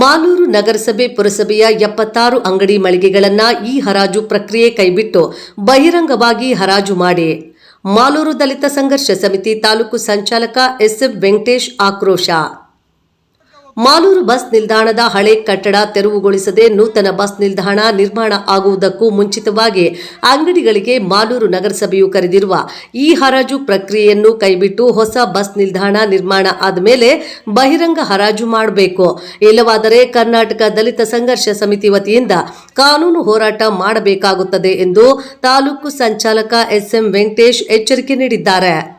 ಮಾಲೂರು ನಗರಸಭೆ ಪುರಸಭೆಯ ಎಪ್ಪತ್ತಾರು ಅಂಗಡಿ ಮಳಿಗೆಗಳನ್ನು ಈ ಹರಾಜು ಪ್ರಕ್ರಿಯೆ ಕೈಬಿಟ್ಟು ಬಹಿರಂಗವಾಗಿ ಹರಾಜು ಮಾಡಿ. ಮಾಲೂರು ದಲಿತ ಸಂಘರ್ಷ ಸಮಿತಿ ತಾಲೂಕು ಸಂಚಾಲಕ ಎಸ್ಎಂ ವೆಂಕಟೇಶ್ ಆಕ್ರೋಶ. ಮಾಲೂರು ಬಸ್ ನಿಲ್ದಾಣದ ಹಳೆ ಕಟ್ಟಡ ತೆರವುಗೊಳಿಸದೆ ನೂತನ ಬಸ್ ನಿಲ್ದಾಣ ನಿರ್ಮಾಣ ಆಗುವುದಕ್ಕೂ ಮುಂಚಿತವಾಗಿ ಅಂಗಡಿಗಳಿಗೆ ಮಾಲೂರು ನಗರಸಭೆಯು ಕರೆದಿರುವ ಈ ಹರಾಜು ಪ್ರಕ್ರಿಯೆಯನ್ನು ಕೈಬಿಟ್ಟು ಹೊಸ ಬಸ್ ನಿಲ್ದಾಣ ನಿರ್ಮಾಣ ಆದಮೇಲೆ ಬಹಿರಂಗ ಹರಾಜು ಮಾಡಬೇಕು. ಇಲ್ಲವಾದರೆ ಕರ್ನಾಟಕ ದಲಿತ ಸಂಘರ್ಷ ಸಮಿತಿ ವತಿಯಿಂದ ಕಾನೂನು ಹೋರಾಟ ಮಾಡಬೇಕಾಗುತ್ತದೆ ಎಂದು ತಾಲೂಕು ಸಂಚಾಲಕ ಎಸ್ಎಂ ವೆಂಕಟೇಶ್ ಎಚ್ಚರಿಕೆ ನೀಡಿದ್ದಾರೆ.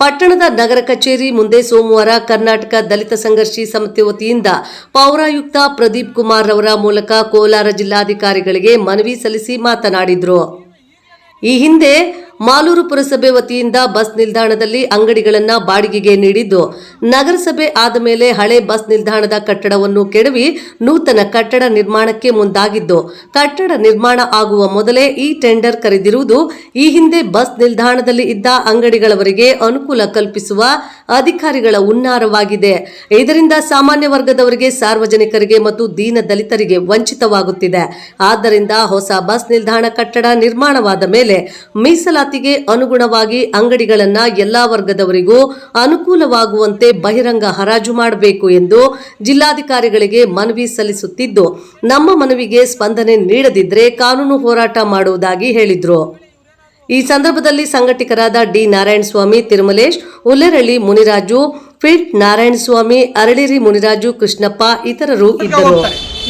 ಪಟ್ಟಣದ ನಗರ ಕಚೇರಿ ಮುಂದೆ ಸೋಮವಾರ ಕರ್ನಾಟಕ ದಲಿತ ಸಂಘರ್ಷಿ ಸಮಿತಿ ವತಿಯಿಂದ ಪೌರಾಯುಕ್ತ ಪ್ರದೀಪ್ ಕುಮಾರ್ ರವರ ಮೂಲಕ ಕೋಲಾರ ಜಿಲ್ಲಾಧಿಕಾರಿಗಳಿಗೆ ಮನವಿ ಸಲ್ಲಿಸಿ ಮಾತನಾಡಿದರು. ಈ ಹಿಂದೆ ಮಾಲೂರು ಪುರಸಭೆ ವತಿಯಿಂದ ಬಸ್ ನಿಲ್ದಾಣದಲ್ಲಿ ಅಂಗಡಿಗಳನ್ನ ಬಾಡಿಗೆಗೆ ನೀಡಿದ್ದು, ನಗರಸಭೆ ಆದ ಮೇಲೆ ಹಳೆ ಬಸ್ ನಿಲ್ದಾಣದ ಕಟ್ಟಡವನ್ನು ಕೆಡವಿ ನೂತನ ಕಟ್ಟಡ ನಿರ್ಮಾಣಕ್ಕೆ ಮುಂದಾಗಿದ್ದು, ಕಟ್ಟಡ ನಿರ್ಮಾಣ ಆಗುವ ಮೊದಲೇ ಈ ಟೆಂಡರ್ ಕರೆದಿರುವುದು, ಈ ಹಿಂದೆ ಬಸ್ ನಿಲ್ದಾಣದಲ್ಲಿ ಇದ್ದ ಅಂಗಡಿಗಳವರಿಗೆ ಅನುಕೂಲ ಕಲ್ಪಿಸುವ ಅಧಿಕಾರಿಗಳ ಹುನ್ನಾರವಾಗಿದೆ. ಇದರಿಂದ ಸಾಮಾನ್ಯ ವರ್ಗದವರಿಗೆ ಸಾರ್ವಜನಿಕರಿಗೆ ಮತ್ತು ದೀನ ದಲಿತರಿಗೆ ವಂಚಿತವಾಗುತ್ತಿದೆ. ಆದ್ದರಿಂದ ಹೊಸ ಬಸ್ ನಿಲ್ದಾಣ ಕಟ್ಟಡ ನಿರ್ಮಾಣವಾದ ಮೇಲೆ ಮೀಸಲಾತಿಗೆ ಅನುಗುಣವಾಗಿ ಅಂಗಡಿಗಳನ್ನ ಎಲ್ಲಾ ವರ್ಗದವರಿಗೂ ಅನುಕೂಲವಾಗುವಂತೆ ಬಹಿರಂಗ ಹರಾಜು ಮಾಡಬೇಕು ಎಂದು ಜಿಲ್ಲಾಧಿಕಾರಿಗಳಿಗೆ ಮನವಿ ಸಲ್ಲಿಸುತ್ತಿದ್ದು, ನಮ್ಮ ಮನವಿಗೆ ಸ್ಪಂದನೆ ನೀಡದಿದ್ದರೆ ಕಾನೂನು ಹೋರಾಟ ಮಾಡುವುದಾಗಿ ಹೇಳಿದರು. ಈ ಸಂದರ್ಭದಲ್ಲಿ ಸಂಘಟಕರಾದ ಡಿ ನಾರಾಯಣಸ್ವಾಮಿ, ತಿರುಮಲೇಶ್, ಹುಲ್ಲೆರಳ್ಳಿ ಮುನಿರಾಜು ಫಿಟ್ ನಾರಾಯಣಸ್ವಾಮಿ, ಅರಳಿರಿ ಮುನಿರಾಜು, ಕೃಷ್ಣಪ್ಪ ಇತರರು ಇದ್ದರು.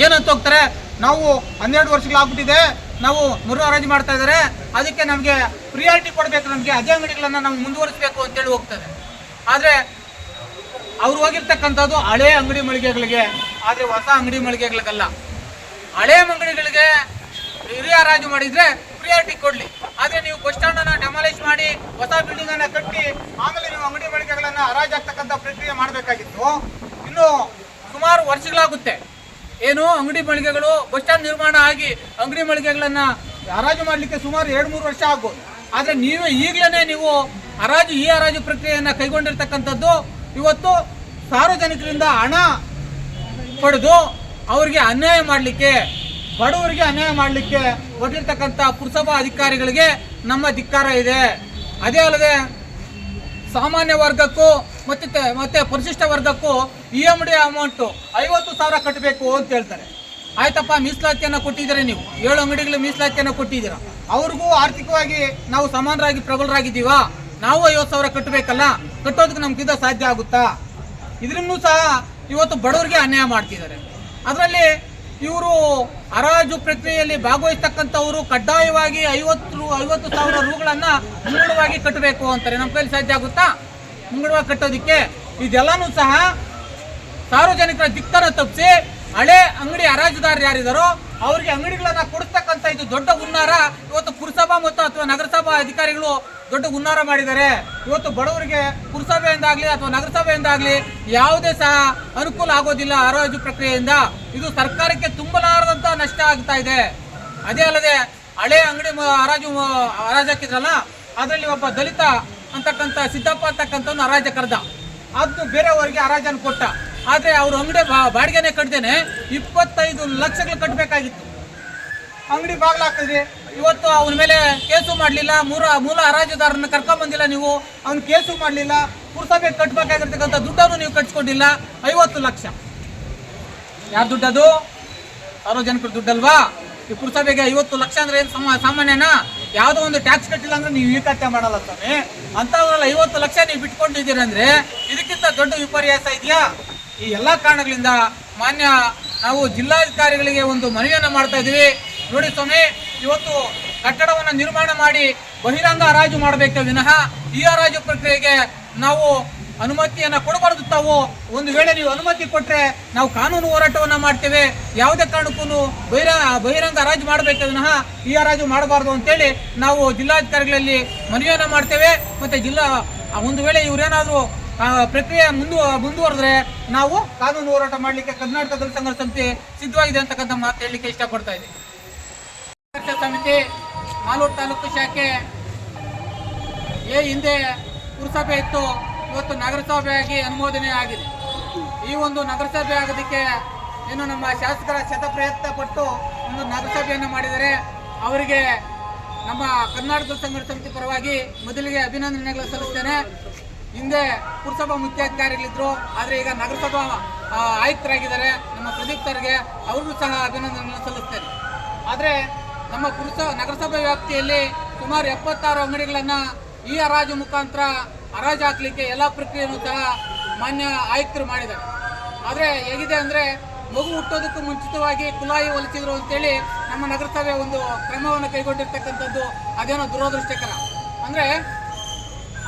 ಏನಂತ ಹೋಗ್ತಾರೆ? ನಾವು ಹನ್ನೆರಡು ವರ್ಷಗಳಾಗ್ಬಿಟ್ಟಿದೆ. ನಾವು ಮರು ಹರಾಜು ಮಾಡ್ತಾ ಇದ್ದಾರೆ. ಅದಕ್ಕೆ ನಮಗೆ ಪ್ರಿಯಾರಿಟಿ ಕೊಡಬೇಕು ನಮಗೆ. ಅದೇ ಅಂಗಡಿಗಳನ್ನು ನಾವು ಮುಂದುವರಿಸಬೇಕು ಅಂತೇಳಿ ಹೋಗ್ತದೆ ಆದರೆ ಅವ್ರು ಹೋಗಿರ್ತಕ್ಕಂಥದ್ದು ಹಳೆ ಅಂಗಡಿ ಮಳಿಗೆಗಳಿಗೆ, ಆದರೆ ಹೊಸ ಅಂಗಡಿ ಮಳಿಗೆಗಳಿಗಲ್ಲ. ಹಳೆ ಅಂಗಡಿಗಳಿಗೆ ಹಿರಿಯ ಹರಾಜು ಮಾಡಿದರೆ ಪ್ರಿಯಾರಿಟಿ ಕೊಡಲಿ. ಆದರೆ ನೀವು ಬಸ್ ಸ್ಟ್ಯಾಂಡನ್ನು ಡೆಮಾಲಿಷ್ ಮಾಡಿ, ಹೊಸ ಬಿಲ್ಡಿಂಗನ್ನು ಕಟ್ಟಿ, ಆಮೇಲೆ ನೀವು ಅಂಗಡಿ ಮಳಿಗೆಗಳನ್ನು ಹರಾಜಾಗ್ತಕ್ಕಂಥ ಪ್ರಕ್ರಿಯೆ ಮಾಡಬೇಕಾಗಿತ್ತು. ಇನ್ನು ಸುಮಾರು ವರ್ಷಗಳಾಗುತ್ತೆ. ಏನು ಅಂಗಡಿ ಮಳಿಗೆಗಳು, ಬಸ್ ಸ್ಟ್ಯಾಂಡ್ ನಿರ್ಮಾಣ ಆಗಿ ಅಂಗಡಿ ಮಳಿಗೆಗಳನ್ನ ಹರಾಜು ಮಾಡಲಿಕ್ಕೆ ಸುಮಾರು ಎರಡು ಮೂರು ವರ್ಷ ಆಗ್ಬೋದು. ಆದ್ರೆ ನೀವೇ ಈಗಲೇ ನೀವು ಹರಾಜು, ಈ ಹರಾಜು ಪ್ರಕ್ರಿಯೆಯನ್ನ ಕೈಗೊಂಡಿರ್ತಕ್ಕಂಥದ್ದು ಇವತ್ತು ಸಾರ್ವಜನಿಕರಿಂದ ಹಣ ಪಡೆದು ಅವರಿಗೆ ಅನ್ಯಾಯ ಮಾಡಲಿಕ್ಕೆ, ಬಡವರಿಗೆ ಅನ್ಯಾಯ ಮಾಡಲಿಕ್ಕೆ ಹೊರಟಿರ್ತಕ್ಕಂಥ ಪುರಸಭಾ ಅಧಿಕಾರಿಗಳಿಗೆ ನಮ್ಮ ಧಿಕ್ಕಾರ ಇದೆ. ಅದೇ ಅಲ್ಲದೆ ಸಾಮಾನ್ಯ ವರ್ಗಕ್ಕೂ ಮತ್ತೆ ಮತ್ತೆ ಪರಿಶಿಷ್ಟ ವರ್ಗಕ್ಕೂ ಇ ಎಂ ಡಿ ಅಮೌಂಟು ಐವತ್ತು ಸಾವಿರ ಕಟ್ಟಬೇಕು ಅಂತ ಹೇಳ್ತಾರೆ. ಆಯ್ತಪ್ಪ, ಮೀಸಲಾತಿಯನ್ನು ಕೊಟ್ಟಿದ್ದೀರಿ ನೀವು? ಏಳು ಅಂಗಡಿಗಳು ಮೀಸಲಾತಿಯನ್ನು ಕೊಟ್ಟಿದ್ದೀರಾ? ಅವ್ರಿಗೂ ಆರ್ಥಿಕವಾಗಿ ನಾವು ಸಮಾನರಾಗಿ, ಪ್ರಬಲರಾಗಿದ್ದೀವಾ? ನಾವು ಐವತ್ತು ಸಾವಿರ ಕಟ್ಟಬೇಕಲ್ಲ ಕಟ್ಟೋದಕ್ಕೆ ನಮ್ಗಿಂತ ಸಾಧ್ಯ ಆಗುತ್ತಾ? ಇದರನ್ನೂ ಸಹ ಇವತ್ತು ಬಡವರಿಗೆ ಅನ್ಯಾಯ ಮಾಡ್ತಿದ್ದಾರೆ. ಅದರಲ್ಲಿ ಇವರು ಹರಾಜು ಪ್ರಕ್ರಿಯೆಯಲ್ಲಿ ಭಾಗವಹಿಸ್ತಕ್ಕಂಥವರು ಕಡ್ಡಾಯವಾಗಿ ಐವತ್ತು ರೂ ಐವತ್ತು ಸಾವಿರ ರೂಗಳನ್ನು ಮುಂಗಡವಾಗಿ ಕಟ್ಟಬೇಕು ಅಂತಾರೆ. ನಮ್ಮ ಕೈಲಿ ಸಾಧ್ಯ ಆಗುತ್ತಾ? ಮುಂಗಡವಾಗಿ ಕಟ್ಟೋದಕ್ಕೆ. ಇದೆಲ್ಲನೂ ಸಹ ಸಾರ್ವಜನಿಕರ ದಿಕ್ಕನ್ನು ತಪ್ಪಿಸಿ ಹಳೆ ಅಂಗಡಿ ಹರಾಜುದಾರರು ಯಾರಿದಾರೋ ಅವರಿಗೆ ಅಂಗಡಿಗಳನ್ನ ಕೊಡಿಸ್ತಕ್ಕಂಥ ಇದು ದೊಡ್ಡ ಹುನ್ನಾರ. ಇವತ್ತು ಪುರಸಭಾ ಮತ್ತು ಅಥವಾ ನಗರಸಭಾ ಅಧಿಕಾರಿಗಳು ದೊಡ್ಡ ಹುನ್ನಾರ ಮಾಡಿದ್ದಾರೆ. ಇವತ್ತು ಬಡವರಿಗೆ ಪುರಸಭೆಯಿಂದಾಗಲಿ ಅಥವಾ ನಗರಸಭೆಯಿಂದಾಗಲಿ ಯಾವುದೇ ಸಹ ಅನುಕೂಲ ಆಗೋದಿಲ್ಲ ಹರಾಜು ಪ್ರಕ್ರಿಯೆಯಿಂದ. ಇದು ಸರ್ಕಾರಕ್ಕೆ ತುಂಬಲಾರದಂತ ನಷ್ಟ ಆಗ್ತಾ ಇದೆ. ಅದೇ ಅಲ್ಲದೆ ಹಳೆ ಅಂಗಡಿ ಹರಾಜು ಹಾಕಿದ್ರಲ್ಲ ಅದರಲ್ಲಿ ಒಬ್ಬ ದಲಿತ ಅಂತಕ್ಕಂಥ, ಸಿದ್ದಪ್ಪ ಅಂತಕ್ಕಂಥ ಹರಾಜ ಕರೆದ ಅದನ್ನು ಬೇರೆಯವರಿಗೆ ಹರಾಜನ್ನು ಕೊಟ್ಟ. ಆದ್ರೆ ಅವ್ರ ಅಂಗಡಿ ಬಾಡಿಗೆನೆ ಕಟ್ದೇನೆ ಇಪ್ಪತ್ತೈದು ಲಕ್ಷಗಳು ಕಟ್ಟಬೇಕಾಗಿತ್ತು ಅಂಗಡಿ ಬಾಗ್ಲ ಹಾಕಿದ್ರಿ ಇವತ್ತು ಅವನ ಮೇಲೆ ಕೇಸು ಮಾಡಲಿಲ್ಲ. ಮೂರ ಮೂಲ ಹರಾಜುದಾರನ್ನ ಕರ್ಕೊಂಡ್ ಬಂದಿಲ್ಲ ನೀವು. ಅವ್ನ ಕೇಸು ಮಾಡಲಿಲ್ಲ. ಪುರಸಭೆ ಕಟ್ಟಬೇಕಾಗಿರ್ತಕ್ಕಂಥ ದುಡ್ಡನ್ನು ನೀವು ಕಟ್ಸ್ಕೊಂಡಿಲ್ಲ. ಐವತ್ತು ಲಕ್ಷ. ಯಾರ ದುಡ್ಡದು ಸಾರ್ವಜನಿಕರ ದುಡ್ಡಲ್ವಾ? ಈ ಪುರಸಭೆಗೆ ಐವತ್ತು ಲಕ್ಷ ಅಂದ್ರೆ ಏನು ಸಮ ಸಾಮಾನ್ಯನಾ? ಯಾವುದೋ ಒಂದು ಟ್ಯಾಕ್ಸ್ ಕಟ್ಟಿಲ್ಲ ಅಂದ್ರೆ ನೀವು ಈ ಕತ್ತೆ ಮಾಡಲ್ಲ ಸ್ವಾಮಿ. ಅಂತವ್ರಲ್ಲಿ ಐವತ್ತು ಲಕ್ಷ ನೀವು ಬಿಟ್ಕೊಂಡಿದ್ದೀರಂದ್ರೆ ಇದಕ್ಕಿಂತ ದೊಡ್ಡ ವಿಪರ್ಯಾಸ ಇದೆಯಾ? ಈ ಎಲ್ಲ ಕಾರಣಗಳಿಂದ ಮಾನ್ಯ ನಾವು ಜಿಲ್ಲಾಧಿಕಾರಿಗಳಿಗೆ ಒಂದು ಮನವಿಯನ್ನು ಮಾಡ್ತಾ ಇದ್ದೀವಿ. ನೋಡಿ ಸ್ವಾಮಿ, ಇವತ್ತು ಕಟ್ಟಡವನ್ನು ನಿರ್ಮಾಣ ಮಾಡಿ ಬಹಿರಂಗ ಹರಾಜು ಮಾಡಬೇಕು ವಿನಃ ಈ ಹರಾಜು ಪ್ರಕ್ರಿಯೆಗೆ ನಾವು ಅನುಮತಿಯನ್ನು ಕೊಡಬಾರದು. ತಾವು ಒಂದು ವೇಳೆ ನೀವು ಅನುಮತಿ ಕೊಟ್ಟರೆ ನಾವು ಕಾನೂನು ಹೋರಾಟವನ್ನು ಮಾಡ್ತೇವೆ. ಯಾವುದೇ ಕಾರಣಕ್ಕೂ ಬಹಿರ, ಬಹಿರಂಗ ಹರಾಜು ಮಾಡಬೇಕು ವಿನಃ ಈ ಹರಾಜು ಮಾಡಬಾರ್ದು ಅಂತೇಳಿ ನಾವು ಜಿಲ್ಲಾಧಿಕಾರಿಗಳಲ್ಲಿ ಮನವಿಯನ್ನು ಮಾಡ್ತೇವೆ. ಮತ್ತು ಜಿಲ್ಲಾ ಒಂದು ವೇಳೆ ಇವರೇನಾದರೂ ಪ್ರಕ್ರಿಯೆ ಮುಂದು, ಮುಂದುವರೆದ್ರೆ ನಾವು ಕಾನೂನು ಹೋರಾಟ ಮಾಡಲಿಕ್ಕೆ ಕರ್ನಾಟಕ ದಲಿತ ಸಂಘರ್ಷ ಸಮಿತಿ ಸಿದ್ಧವಾಗಿದೆ ಅಂತಕ್ಕಂಥ ಮಾತು ಹೇಳಲಿಕ್ಕೆ ಇಷ್ಟಪಡ್ತಾ ಇದ್ದೀನಿ. ಸಂಘರ್ಷ ಸಮಿತಿ, ಮಾಲೂರು ತಾಲೂಕು ಶಾಖೆ ಏ ಹಿಂದೆ ಪುರಸಭೆ ಇತ್ತು. ಇವತ್ತು ನಗರಸಭೆಯಾಗಿ ಅನುಮೋದನೆ ಆಗಿದೆ. ಈ ಒಂದು ನಗರಸಭೆ ಆಗೋದಕ್ಕೆ ಏನು ನಮ್ಮ ಶಾಸಕರ ಶತಪ್ರಯತ್ನ ಪಟ್ಟು ಒಂದು ನಗರಸಭೆಯನ್ನು ಮಾಡಿದರೆ ಅವರಿಗೆ ನಮ್ಮ ಕರ್ನಾಟಕ ಸಂಘರ್ಷ ಸಮಿತಿ ಪರವಾಗಿ ಮೊದಲಿಗೆ ಅಭಿನಂದನೆಗಳು ಸಲ್ಲಿಸ್ತೇನೆ. ಹಿಂದೆ ಪುರಸಭಾ ಮುಖ್ಯಾಧಿಕಾರಿಗಳಿದ್ರು, ಆದರೆ ಈಗ ನಗರಸಭಾ ಆಯುಕ್ತರಾಗಿದ್ದಾರೆ. ನಮ್ಮ ಪ್ರದೀಪ್ ಸರ್ಗೆ ಅವ್ರಿಗೂ ಸಹ ಅಭಿನಂದನೆಗಳನ್ನು ಸಲ್ಲಿಸ್ತೇನೆ. ಆದರೆ ನಮ್ಮ ಪುರಸ, ನಗರಸಭೆ ವ್ಯಾಪ್ತಿಯಲ್ಲಿ ಸುಮಾರು ಎಪ್ಪತ್ತಾರು ಅಂಗಡಿಗಳನ್ನು ಈ ಹರಾಜು ಮುಖಾಂತರ ಹರಾಜು ಹಾಕಲಿಕ್ಕೆ ಎಲ್ಲ ಪ್ರಕ್ರಿಯೆಯನ್ನು ಸಹ ಮಾನ್ಯ ಆಯುಕ್ತರು ಮಾಡಿದ್ದಾರೆ. ಆದರೆ ಹೇಗಿದೆ ಅಂದರೆ ಮಗು ಹುಟ್ಟೋದಕ್ಕೂ ಮುಂಚಿತವಾಗಿ ಕುಲಾಯಿ ಹೊಲಿಸಿದ್ರು ಅಂತೇಳಿ ನಮ್ಮ ನಗರಸಭೆ ಒಂದು ಕ್ರಮವನ್ನು ಕೈಗೊಂಡಿರ್ತಕ್ಕಂಥದ್ದು ಅದೇನೋ ದುರದೃಷ್ಟಕರ. ಅಂದರೆ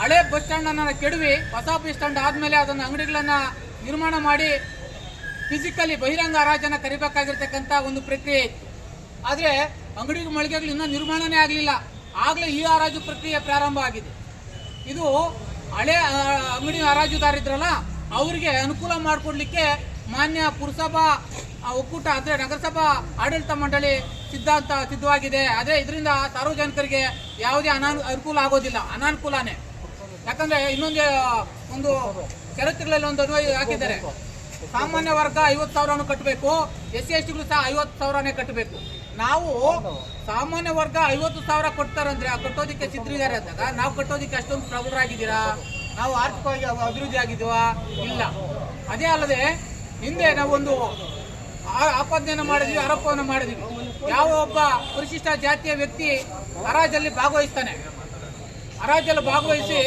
ಹಳೆ ಬಸ್ ಸ್ಟ್ಯಾಂಡನ್ನು ಕೆಡವಿ ಹೊಸ ಬಸ್ ಸ್ಟ್ಯಾಂಡ್ ಆದಮೇಲೆ ಅದನ್ನು ಅಂಗಡಿಗಳನ್ನು ನಿರ್ಮಾಣ ಮಾಡಿ ಫಿಸಿಕಲಿ ಬಹಿರಂಗ ಹರಾಜನ್ನು ಕರಿಬೇಕಾಗಿರ್ತಕ್ಕಂಥ ಒಂದು ಪ್ರಕ್ರಿಯೆ ಆದರೆ ಅಂಗಡಿ ಮಳಿಗೆಗಳು ಇನ್ನೂ ನಿರ್ಮಾಣನೇ ಆಗಲಿಲ್ಲ. ಆಗಲೇ ಈ ಹರಾಜು ಪ್ರಕ್ರಿಯೆ ಪ್ರಾರಂಭ ಆಗಿದೆ. ಇದು ಹಳೆ ಅಂಗಡಿ ಹರಾಜುದಾರಿದ್ರಲ್ಲ ಅವರಿಗೆ ಅನುಕೂಲ ಮಾಡಿಕೊಡ್ಲಿಕ್ಕೆ ಮಾನ್ಯ ಪುರಸಭಾ ಒಕ್ಕೂಟ, ಅಂದರೆ ನಗರಸಭಾ ಆಡಳಿತ ಮಂಡಳಿ ಸಿದ್ಧಾಂತ ಸಿದ್ಧವಾಗಿದೆ. ಆದರೆ ಇದರಿಂದ ಸಾರ್ವಜನಿಕರಿಗೆ ಯಾವುದೇ ಅನಾನು, ಅನುಕೂಲ ಆಗೋದಿಲ್ಲ. ಅನಾನುಕೂಲನೇ. ಯಾಕಂದ್ರೆ ಇನ್ನೊಂದು ಒಂದು ಷರತ್ತುಗಳಲ್ಲಿ ಒಂದು ಅನ್ವಯ ಹಾಕಿದ್ದಾರೆ. ಸಾಮಾನ್ಯ ವರ್ಗ ಐವತ್ತು ಸಾವಿರನೂ ಕಟ್ಟಬೇಕು ಎಸ್ ಸಿ ಎಸ್ ಟಿಗಳು ಸಹ ಐವತ್ತು ಸಾವಿರನೇ ಕಟ್ಟಬೇಕು ನಾವು ಸಾಮಾನ್ಯ ವರ್ಗ ಐವತ್ತು ಸಾವಿರ ಕೊಡ್ತಾರಂದ್ರೆ ಆ ಕಟ್ಟೋದಕ್ಕೆ ಸಿದ್ಧರಿದ್ದಾರೆ ಅಂದಾಗ ನಾವು ಕಟ್ಟೋದಕ್ಕೆ ಅಷ್ಟೊಂದು ಪ್ರಬಲರಾಗಿದ್ದೀರಾ ನಾವು ಆರ್ಥಿಕವಾಗಿ ಅಭಿವೃದ್ಧಿ ಆಗಿದ್ದೀವಾ ಇಲ್ಲ. ಅದೇ ಅಲ್ಲದೆ, ಹಿಂದೆ ನಾವೊಂದು ಆಪಾದನೆಯನ್ನು ಮಾಡಿದ್ವಿ, ಆರೋಪವನ್ನು ಮಾಡಿದ್ವಿ. ಯಾವ ಒಬ್ಬ ಪರಿಶಿಷ್ಟ ಜಾತಿಯ ವ್ಯಕ್ತಿ ಹರಾಜಲ್ಲಿ ಭಾಗವಹಿಸ್ತಾನೆ. ಹರಾಜಲ್ಲಿ ಭಾಗವಹಿಸಿ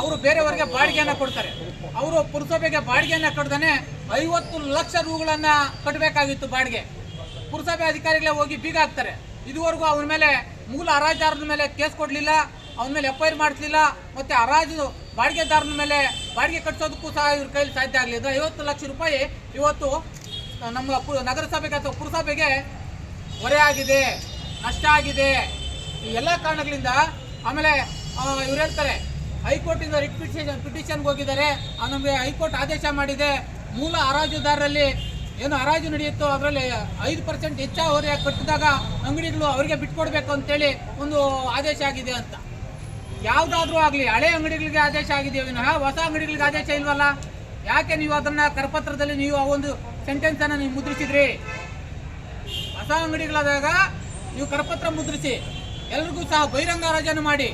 ಅವರು ಬೇರೆಯವರಿಗೆ ಬಾಡಿಗೆಯನ್ನು ಕೊಡ್ತಾರೆ. ಅವರು ಪುರಸಭೆಗೆ ಬಾಡಿಗೆಯನ್ನು ಕಟ್ಟದನೆ ಐವತ್ತು ಲಕ್ಷ ರೂಗಳನ್ನು ಕಟ್ಟಬೇಕಾಗಿತ್ತು ಬಾಡಿಗೆ. ಪುರಸಭೆ ಅಧಿಕಾರಿಗಳೇ ಹೋಗಿ ಬೀಗ ಹಾಕ್ತಾರೆ. ಇದುವರೆಗೂ ಅವನ ಮೇಲೆ ಮೂಲ ಹರಾಜುದಾರನ ಮೇಲೆ ಕೇಸ್ ಕೊಡಲಿಲ್ಲ, ಅವನ ಮೇಲೆ ಎಫ್ ಐ ಆರ್ ಮಾಡಿಸಲಿಲ್ಲ, ಮತ್ತೆ ಹರಾಜು ಬಾಡಿಗೆದಾರನ ಮೇಲೆ ಬಾಡಿಗೆ ಕಟ್ಟಿಸೋದಕ್ಕೂ ಸಹ ಇವ್ರ ಕೈಲಿ ಸಾಧ್ಯ ಆಗಲಿಲ್ಲ. ಐವತ್ತು ಲಕ್ಷ ರೂಪಾಯಿ ಇವತ್ತು ನಮ್ಮ ನಗರಸಭೆಗೆ ಅಥವಾ ಪುರಸಭೆಗೆ ಹೊರೆ ಆಗಿದೆ, ನಷ್ಟ ಆಗಿದೆ. ಈ ಎಲ್ಲ ಕಾರಣಗಳಿಂದ ಆಮೇಲೆ ಇವ್ರು ಹೇಳ್ತಾರೆ, ಹೈಕೋರ್ಟಿಂದ ರಿಟ್ ಪಿಟಿಷನ್ ಪಿಟಿಷನ್ಗೆ ಹೋಗಿದ್ದಾರೆ. ನಮಗೆ ಹೈಕೋರ್ಟ್ ಆದೇಶ ಮಾಡಿದೆ. ಮೂಲ ಹರಾಜುದಾರರಲ್ಲಿ ಏನು ಹರಾಜು ನಡೆಯುತ್ತೋ ಅದರಲ್ಲಿ ಐದು ಪರ್ಸೆಂಟ್ ಹೆಚ್ಚು ಕಟ್ಟಿದಾಗ ಅಂಗಡಿಗಳು ಅವರಿಗೆ ಬಿಟ್ಕೊಡ್ಬೇಕು ಅಂತೇಳಿ ಒಂದು ಆದೇಶ ಆಗಿದೆ ಅಂತ. ಯಾವುದಾದ್ರೂ ಆಗಲಿ, ಹಳೆ ಅಂಗಡಿಗಳಿಗೆ ಆದೇಶ ಆಗಿದೆ ವಿನಃ ಹೊಸ ಅಂಗಡಿಗಳಿಗೆ ಆದೇಶ ಇಲ್ವಲ್ಲ? ಯಾಕೆ ನೀವು ಅದನ್ನು ಕರಪತ್ರದಲ್ಲಿ ನೀವು ಆ ಒಂದು ಸೆಂಟೆನ್ಸನ್ನು ನೀವು ಮುದ್ರಿಸಿದ್ರಿ? ಹೊಸ ಅಂಗಡಿಗಳಾದಾಗ ನೀವು ಕರಪತ್ರ ಮುದ್ರಿಸಿ, ಎಲ್ರಿಗೂ ಸಹ ಬಹಿರಂಗ ರಾಜನ ಮಾಡಿ.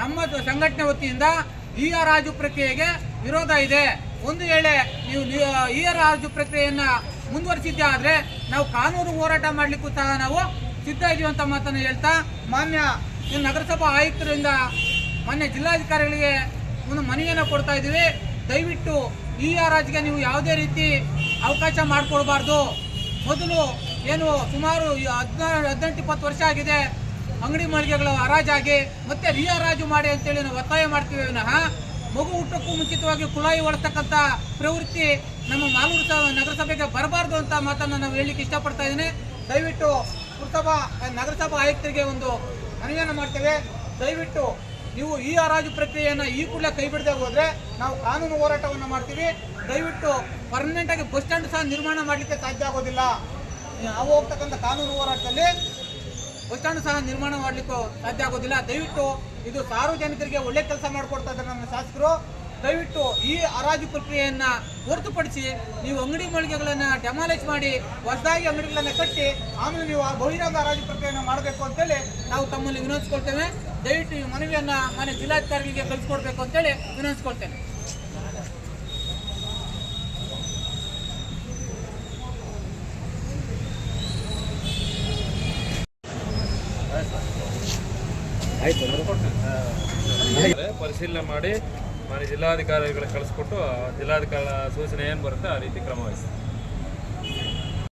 ನಮ್ಮ ಸಂಘಟನೆ ವತಿಯಿಂದ ಇ ಆರ್ ರಾಜು ಪ್ರಕ್ರಿಯೆಗೆ ವಿರೋಧ ಇದೆ. ಒಂದು ವೇಳೆ ನೀವು ಇ ಆರ್ ಆಜು ಪ್ರಕ್ರಿಯೆಯನ್ನ ಮುಂದುವರಿಸಿದ್ದೆ ಆದ್ರೆ ನಾವು ಕಾನೂನು ಹೋರಾಟ ಮಾಡಲಿಕ್ಕೂ ಸಹ ನಾವು ಸಿದ್ಧ ಇದೀವಿ ಅಂತ ಮಾತನ್ನು ಹೇಳ್ತಾ ಮಾನ್ಯ ನಗರಸಭಾ ಆಯುಕ್ತರಿಂದ ಮಾನ್ಯ ಜಿಲ್ಲಾಧಿಕಾರಿಗಳಿಗೆ ಒಂದು ಮನೆಯನ್ನು ಕೊಡ್ತಾ ಇದ್ದೀವಿ. ದಯವಿಟ್ಟು ಈ ರಾಜ್ಗೆ ನೀವು ಯಾವುದೇ ರೀತಿ ಅವಕಾಶ ಮಾಡಿಕೊಡ್ಬಾರ್ದು ಮೊದಲು ಏನು ಸುಮಾರು ಹದಿನಾರು ಹದಿನೆಂಟು ಇಪ್ಪತ್ತು ವರ್ಷ ಆಗಿದೆ. ಅಂಗಡಿ ಮಳಿಗೆಗಳು ಹರಾಜಾಗಿ, ಮತ್ತೆ ರಿ ಹರಾಜು ಮಾಡಿ ಅಂತೇಳಿ ನಾವು ಒತ್ತಾಯ ಮಾಡ್ತೀವಿ ವಿನಃ, ಮಗು ಹುಟ್ಟಕ್ಕೂ ಮುಂಚಿತವಾಗಿ ಕುಳಾಯಿ ಹೊಡ್ತಕ್ಕಂಥ ಪ್ರವೃತ್ತಿ ನಮ್ಮ ಮಾಲೂರು ನಗರಸಭೆಗೆ ಬರಬಾರ್ದು ಅಂತ ಮಾತನ್ನು ನಾವು ಹೇಳಲಿಕ್ಕೆ ಇಷ್ಟಪಡ್ತಾ ಇದ್ದೀನಿ. ದಯವಿಟ್ಟು ಪುರಸಭಾ, ನಗರಸಭಾ ಆಯುಕ್ತರಿಗೆ ಒಂದು ಮನವಿಯನ್ನು ಮಾಡ್ತೇವೆ. ದಯವಿಟ್ಟು ನೀವು ಈ ಹರಾಜು ಪ್ರಕ್ರಿಯೆಯನ್ನು ಈ ಕೂಡಲೇ ಕೈ ಬಿಡದೆ ಹೋದರೆ ನಾವು ಕಾನೂನು ಹೋರಾಟವನ್ನು ಮಾಡ್ತೀವಿ. ದಯವಿಟ್ಟು ಪರ್ಮನೆಂಟಾಗಿ ಬಸ್ ಸ್ಟ್ಯಾಂಡ್ ಸಹ ನಿರ್ಮಾಣ ಮಾಡಲಿಕ್ಕೆ ಸಾಧ್ಯ ಆಗೋದಿಲ್ಲ. ನಾವು ಹೋಗ್ತಕ್ಕಂಥ ಕಾನೂನು ಹೋರಾಟದಲ್ಲಿ ಬಸ್ ಸ್ಟ್ಯಾಂಡ್ ಸಹ ನಿರ್ಮಾಣ ಮಾಡಲಿಕ್ಕೂ ಸಾಧ್ಯ ಆಗೋದಿಲ್ಲ. ದಯವಿಟ್ಟು ಇದು ಸಾರ್ವಜನಿಕರಿಗೆ ಒಳ್ಳೆ ಕೆಲಸ ಮಾಡಿಕೊಡ್ತಾ ಇದ್ದಾರೆ ನಮ್ಮ ಶಾಸಕರು. ದಯವಿಟ್ಟು ಈ ಹರಾಜು ಪ್ರಕ್ರಿಯೆಯನ್ನು ಹೊರತುಪಡಿಸಿ ನೀವು ಅಂಗಡಿ ಮಳಿಗೆಗಳನ್ನು ಡೆಮಾಲೇಜ್ ಮಾಡಿ, ಹೊಸದಾಗಿ ಅಂಗಡಿಗಳನ್ನು ಕಟ್ಟಿ, ಆಮೇಲೆ ನೀವು ಆ ಬಹಿರಂಗ ಹರಾಜು ಪ್ರಕ್ರಿಯೆಯನ್ನು ಮಾಡಬೇಕು ಅಂತೇಳಿ ನಾವು ತಮ್ಮಲ್ಲಿ ವಿನಂತಿಸ್ಕೊಳ್ತೇವೆ. ದಯವಿಟ್ಟು ಈ ಮನವಿಯನ್ನ ಮನೆ ಜಿಲ್ಲಾಧಿಕಾರಿಗಳಿಗೆ ಕಳಿಸ್ಕೊಡ್ಬೇಕು ಅಂತೇಳಿ ವಿನಂತಿಸ್ಕೊಳ್ತೇನೆ. ಪರಿಶೀಲನೆ ಮಾಡಿ ಮಾನ್ಯ ಜಿಲ್ಲಾಧಿಕಾರಿಗಳಿಗೆ ಕಳಿಸ್ಕೊಟ್ಟು ಜಿಲ್ಲಾಧಿಕಾರಿ ಸೂಚನೆ ಏನು ಬರುತ್ತೆ ಆ ರೀತಿ ಕ್ರಮ ವಹಿಸ್ತೀವಿ